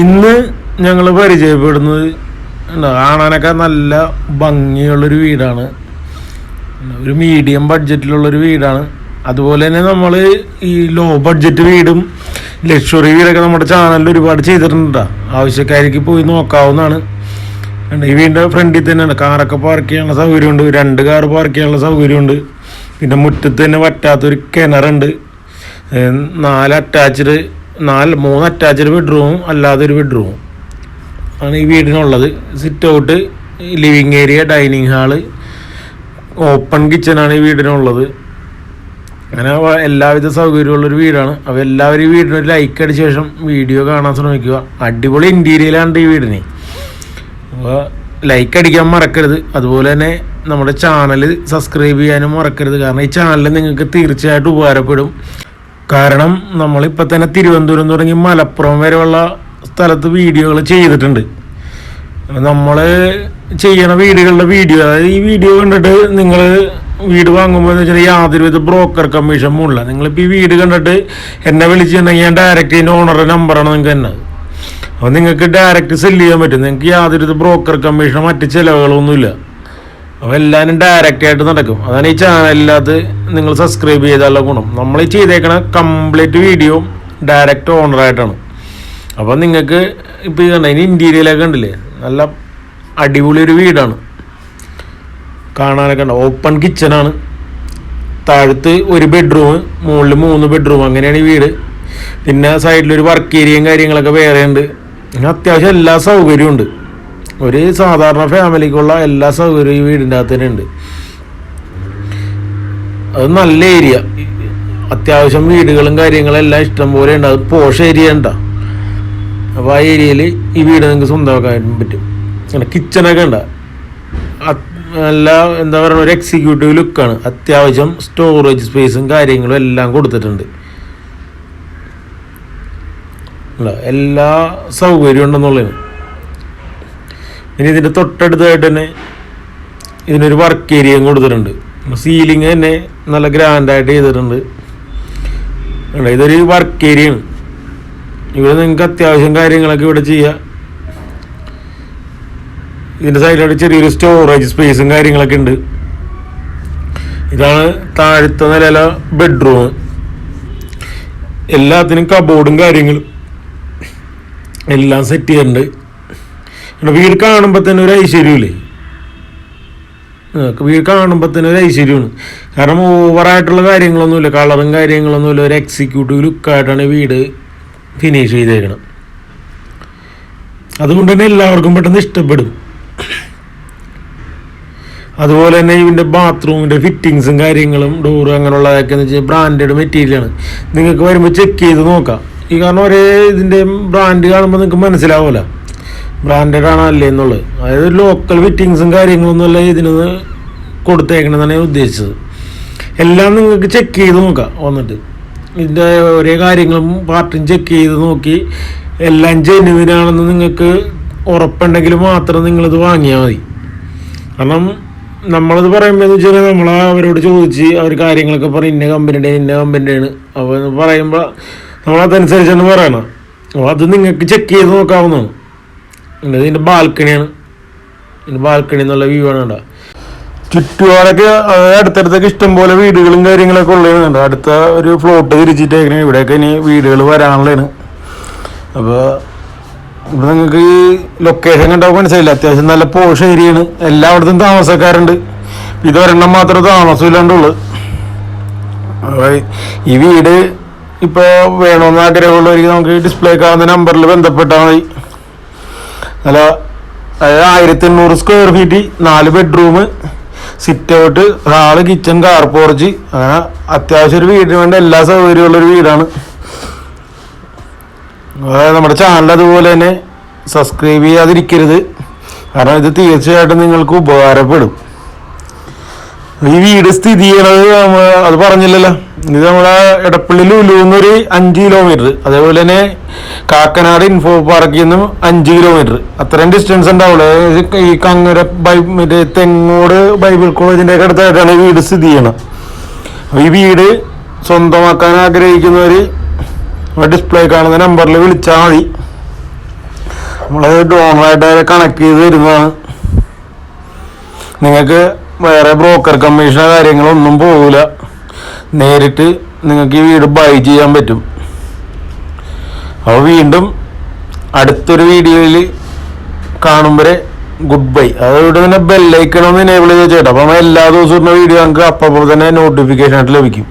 ഇന്ന് ഞങ്ങൾ പരിചയപ്പെടുന്നത് കാണാനൊക്കെ നല്ല ഭംഗിയുള്ളൊരു വീടാണ്. ഒരു മീഡിയം ബഡ്ജറ്റിലുള്ളൊരു വീടാണ്. അതുപോലെ തന്നെ നമ്മൾ ഈ ലോ ബഡ്ജറ്റ് വീടും ലക്ഷറി വീടൊക്കെ നമ്മുടെ ചാനലിൽ ഒരുപാട് ചെയ്തിട്ടുണ്ട്. ആവശ്യക്കാർക്ക് പോയി നോക്കാവുന്നതാണ്. ഈ വീടിന്റെ ഫ്രണ്ടിൽ തന്നെയാണ് കാറൊക്കെ പാർക്ക് ചെയ്യാനുള്ള സൗകര്യമുണ്ട്. രണ്ട് കാർ പാർക്ക് ചെയ്യാനുള്ള സൗകര്യമുണ്ട്. പിന്നെ മുറ്റത്ത് തന്നെ പറ്റാത്തൊരു കിണറുണ്ട്. നാല് അറ്റാച്ച്ഡ് നാല് മൂന്ന് അറ്റാച്ച്ഡ് ബെഡ്റൂമും അല്ലാതെ ഒരു ബെഡ്റൂമും ആണ് ഈ വീടിനുള്ളത്. Sit out living area dining hall open കിച്ചണാണ് ഈ വീടിനുള്ളത്. അങ്ങനെ എല്ലാവിധ സൗകര്യമുള്ളൊരു വീടാണ്. അപ്പോൾ എല്ലാവരും ഈ വീടിന് ലൈക്ക് അടിച്ച ശേഷം വീഡിയോ കാണാൻ ശ്രമിക്കുക. അടിപൊളി ഇന്റീരിയലാണ് ഈ വീടിന്. അപ്പോൾ ലൈക്ക് അടിക്കാൻ മറക്കരുത്. അതുപോലെ തന്നെ നമ്മുടെ ചാനൽ സബ്സ്ക്രൈബ് ചെയ്യാനും മറക്കരുത്. കാരണം ഈ ചാനൽ നിങ്ങൾക്ക് തീർച്ചയായിട്ടും ഉപകാരപ്പെടും. കാരണം നമ്മളിപ്പോൾ തന്നെ തിരുവനന്തപുരം തുടങ്ങി മലപ്പുറം വരെയുള്ള സ്ഥലത്ത് വീഡിയോകൾ ചെയ്തിട്ടുണ്ട്. നമ്മൾ ചെയ്യണ വീടുകളുടെ വീഡിയോ അതായത് ഈ വീഡിയോ കണ്ടിട്ട് നിങ്ങൾ വീട് വാങ്ങുമ്പോൾ എന്ന് വെച്ചാൽ യാതൊരുവിധ ബ്രോക്കർ കമ്മീഷൻ മുള്ള നിങ്ങളിപ്പോൾ ഈ വീട് കണ്ടിട്ട് എന്നെ വിളിച്ചിട്ടുണ്ടെങ്കിൽ ഞാൻ ഡയറക്റ്റ് ഇതിന്റെ ഓണറുടെ നമ്പറാണ് നിങ്ങൾക്ക് തന്നെ അപ്പോൾ നിങ്ങൾക്ക് ഡയറക്റ്റ് സെല്ല് ചെയ്യാൻ പറ്റും. നിങ്ങൾക്ക് യാതൊരുവിധ ബ്രോക്കർ കമ്മീഷനോ മറ്റ് ചിലവുകളൊന്നുമില്ല. അപ്പോൾ എല്ലാവരും ഡയറക്റ്റ് ആയിട്ട് നടക്കും. അതാണ് ഈ ചാനലിനകത്ത് നിങ്ങൾ സബ്സ്ക്രൈബ് ചെയ്താലുള്ള ഗുണം. നമ്മൾ ഈ ചെയ്തേക്കണ കംപ്ലീറ്റ് വീഡിയോ ഡയറക്റ്റ് ഓണറായിട്ടാണ് അപ്പോൾ നിങ്ങൾക്ക് ഇപ്പോൾ ഈ കണ്ട? ഇനി ഇന്റീരിയലൊക്കെ ഉണ്ടല്ലേ നല്ല അടിപൊളി ഒരു വീടാണ്. കാണാനൊക്കെ ഉണ്ട്. ഓപ്പൺ കിച്ചണാണ് താഴത്ത് ഒരു ബെഡ്റൂം മുകളിൽ മൂന്ന് ബെഡ്റൂം അങ്ങനെയാണ് ഈ വീട്. പിന്നെ സൈഡിലൊരു വർക്ക് ഏരിയയും കാര്യങ്ങളൊക്കെ വേറെ ഉണ്ട്. പിന്നെ അത്യാവശ്യം എല്ലാ സൗകര്യവും ഉണ്ട്. ഒരു സാധാരണ ഫാമിലിക്കുള്ള എല്ലാ സൗകര്യവും ഈ വീടിന്റെ അകത്ത് തന്നെ ഉണ്ട്. അത് നല്ല ഏരിയ. അത്യാവശ്യം വീടുകളും കാര്യങ്ങളും എല്ലാം ഇഷ്ടം പോലെ ഉണ്ട്. അത് പോഷ് ഏരിയ ഉണ്ടാ. അപ്പോൾ ആ ഏരിയയിൽ ഈ വീട് നിങ്ങൾക്ക് സ്വന്തമാക്കാൻ പറ്റും. അങ്ങനെ കിച്ചണൊക്കെ ഉണ്ട്. നല്ല എന്താ പറയുക ഒരു എക്സിക്യൂട്ടീവ് ലുക്കാണ് അത്യാവശ്യം സ്റ്റോറേജ് സ്പേസും കാര്യങ്ങളും എല്ലാം കൊടുത്തിട്ടുണ്ട്. എല്ലാ സൗകര്യവും ഉണ്ടെന്നുള്ളതാണ്. ഇനി ഇതിന്റെ തൊട്ടടുത്തായിട്ട് തന്നെ ഇതിനൊരു വർക്ക് ഏരിയയും കൊടുത്തിട്ടുണ്ട്. സീലിംഗ് തന്നെ നല്ല ഗ്രാൻഡായിട്ട് ചെയ്തിട്ടുണ്ട്. ഇതൊരു വർക്ക് ഏരിയയാണ് ഇവിടെ നിങ്ങൾക്ക് അത്യാവശ്യം കാര്യങ്ങളൊക്കെ ഇവിടെ ചെയ്യാം. ഇതിന്റെ സൈഡിലോട്ട് ചെറിയൊരു സ്റ്റോറേജ് സ്പേസും കാര്യങ്ങളൊക്കെ ഉണ്ട്. ഇതാണ് താഴത്തെ നിലയിലെ ബെഡ്റൂം എല്ലാത്തിനും കബോർഡും കാര്യങ്ങളും എല്ലാം സെറ്റ് ചെയ്തിട്ടുണ്ട്. ഇവിടെ വീട് കാണുമ്പോൾ തന്നെ ഒരു ഐശ്വര്യമില്ലേ വീട് കാണുമ്പോൾ തന്നെ ഒരു ഐശ്വര്യമാണ്. കാരണം ഓവറായിട്ടുള്ള കാര്യങ്ങളൊന്നുമില്ല കളറും കാര്യങ്ങളൊന്നുമില്ല ഒരു എക്സിക്യൂട്ടീവ് ലുക്കായിട്ടാണ് വീട് ഫിനിഷ് ചെയ്തേക്കണം അതുകൊണ്ട് തന്നെ എല്ലാവർക്കും പെട്ടെന്ന് ഇഷ്ടപ്പെടും. അതുപോലെ തന്നെ ഇതിന്റെ ബാത്റൂമിന്റെ ഫിറ്റിങ്സും കാര്യങ്ങളും ഡോറ് അങ്ങനെയുള്ളതൊക്കെ എന്ന് വെച്ചാൽ ബ്രാൻഡഡ് മെറ്റീരിയലാണ് നിങ്ങൾക്ക് വരുമ്പോൾ ചെക്ക് ചെയ്ത് നോക്കാം. ഈ കാരണം ഒരേ ഇതിന്റെ ബ്രാൻഡ് കാണുമ്പോൾ നിങ്ങൾക്ക് മനസ്സിലാവില്ല ബ്രാൻഡഡ് ആണോ അല്ലേ എന്നുള്ളത്. അതായത് ലോക്കൽ ഫിറ്റിങ്സും കാര്യങ്ങളൊന്നും അല്ല ഇതിന് കൊടുത്തേക്കണമെന്നാണ് ഞാൻ ഉദ്ദേശിച്ചത്. എല്ലാം നിങ്ങൾക്ക് ചെക്ക് ചെയ്ത് നോക്കാം വന്നിട്ട്. ഇതിന്റെ ഒരേ കാര്യങ്ങളും പാർട്ടും ചെക്ക് ചെയ്ത് നോക്കി എല്ലാം ജെനുവിനാണെന്ന് നിങ്ങൾക്ക് ഉറപ്പുണ്ടെങ്കിൽ മാത്രം നിങ്ങളിത് വാങ്ങിയാൽ മതി. കാരണം നമ്മളത് പറയുമ്പോൾ എന്ന് വെച്ചാൽ നമ്മൾ അവരോട് ചോദിച്ച് അവർ കാര്യങ്ങളൊക്കെ പറയും ഇന്ന കമ്പനിയുടെ ഇന്ന കമ്പനിയുടെയാണ് അപ്പോൾ പറയുമ്പോൾ നമ്മളതനുസരിച്ചാണ് പറയണം. അപ്പോൾ അത് നിങ്ങൾക്ക് ചെക്ക് ചെയ്ത് നോക്കാവുന്നതാണ്. ഉണ്ട്. ഇതിന്റെ ബാൽക്കണിയാണ്. ഇതിന്റെ ബാൽക്കണി എന്നുള്ള വ്യൂ ആണ് കേട്ടോ ചുറ്റുപാടൊക്കെ അടുത്തടുത്തൊക്കെ ഇഷ്ടംപോലെ വീടുകളും കാര്യങ്ങളൊക്കെ ഉള്ളതാണ് അടുത്ത ഒരു ഫ്ലോട്ട് തിരിച്ചിട്ടേക്കണേ. ഇവിടെയൊക്കെ ഇനി വീടുകൾ വരാനുള്ളതാണ് അപ്പോൾ ഇവിടെ നിങ്ങൾക്ക് ഈ ലൊക്കേഷൻ കണ്ടാൽ മനസ്സിലായില്ല. അത്യാവശ്യം നല്ല പോഷ ഏരിയയാണ് എല്ലായിടത്തും താമസക്കാരുണ്ട്. ഇത് മാത്രം മാത്രമേ താമസമില്ലാണ്ടുള്ളൂ. ഈ വീട് ഇപ്പോൾ വേണമെന്ന് ആഗ്രഹമുള്ളവർക്ക് നമുക്ക് ഡിസ്പ്ലേ കാണുന്ന നമ്പറിൽ ബന്ധപ്പെട്ടാൽ മതി. നല്ല അതായത് ആയിരത്തി എണ്ണൂറ് സ്ക്വയർ ഫീറ്റ് നാല് bedroom sit out hall kitchen car porch അങ്ങനെ അത്യാവശ്യം ഒരു വീടിന് വേണ്ട എല്ലാ സൗകര്യമുള്ളൊരു വീടാണ്. നമ്മുടെ ചാനൽ അതുപോലെ തന്നെ സബ്സ്ക്രൈബ് ചെയ്യാതിരിക്കരുത്. കാരണം ഇത് തീർച്ചയായിട്ടും നിങ്ങൾക്ക് ഉപകാരപ്പെടും. ഈ വീട് സ്ഥിതി ചെയ്യണത് അത് പറഞ്ഞില്ലല്ലോ. ഇത് നമ്മുടെ എടപ്പള്ളി ലുലുന്നൊരു അഞ്ച് കിലോമീറ്റർ അതേപോലെ തന്നെ കാക്കനാട് ഇൻഫോ പാർക്കിൽ നിന്നും അഞ്ച് കിലോമീറ്റർ അത്രയും ഡിസ്റ്റൻസ് ഉണ്ടാവുള്ളൂ. ഈ കങ്ങര ബൈ മറ്റേ തെങ്ങോട് ബൈബിൾ കോളേജിന്റെ ഒക്കെ അടുത്തായിട്ടാണ് വീട് സ്ഥിതി ചെയ്യണം ഈ വീട് സ്വന്തമാക്കാൻ ആഗ്രഹിക്കുന്നവർ ഡിസ്പ്ലേ കാണുന്ന നമ്പറിൽ വിളിച്ചാൽ മതി. നമ്മളത് ഡോണറായിട്ട് അവരെ കണക്ട് ചെയ്ത് തരുന്നതാണ്. നിങ്ങൾക്ക് വേറെ ബ്രോക്കർ കമ്മീഷനോ കാര്യങ്ങളോ ഒന്നും പോകില്ല നേരിട്ട് നിങ്ങൾക്ക് ഈ വീട് ബൈ ചെയ്യാൻ പറ്റും. അപ്പോൾ വീണ്ടും അടുത്തൊരു വീഡിയോയിൽ കാണും വരെ ഗുഡ് ബൈ അതുകൊണ്ട് തന്നെ ബെല്ലൈക്കണം എനേബിൾ ചെയ്ത് ചേട്ടാ. അപ്പം എല്ലാ ദിവസവും വീഡിയോ നമുക്ക് അപ്പോൾ തന്നെ നോട്ടിഫിക്കേഷൻ ആയിട്ട് ലഭിക്കും.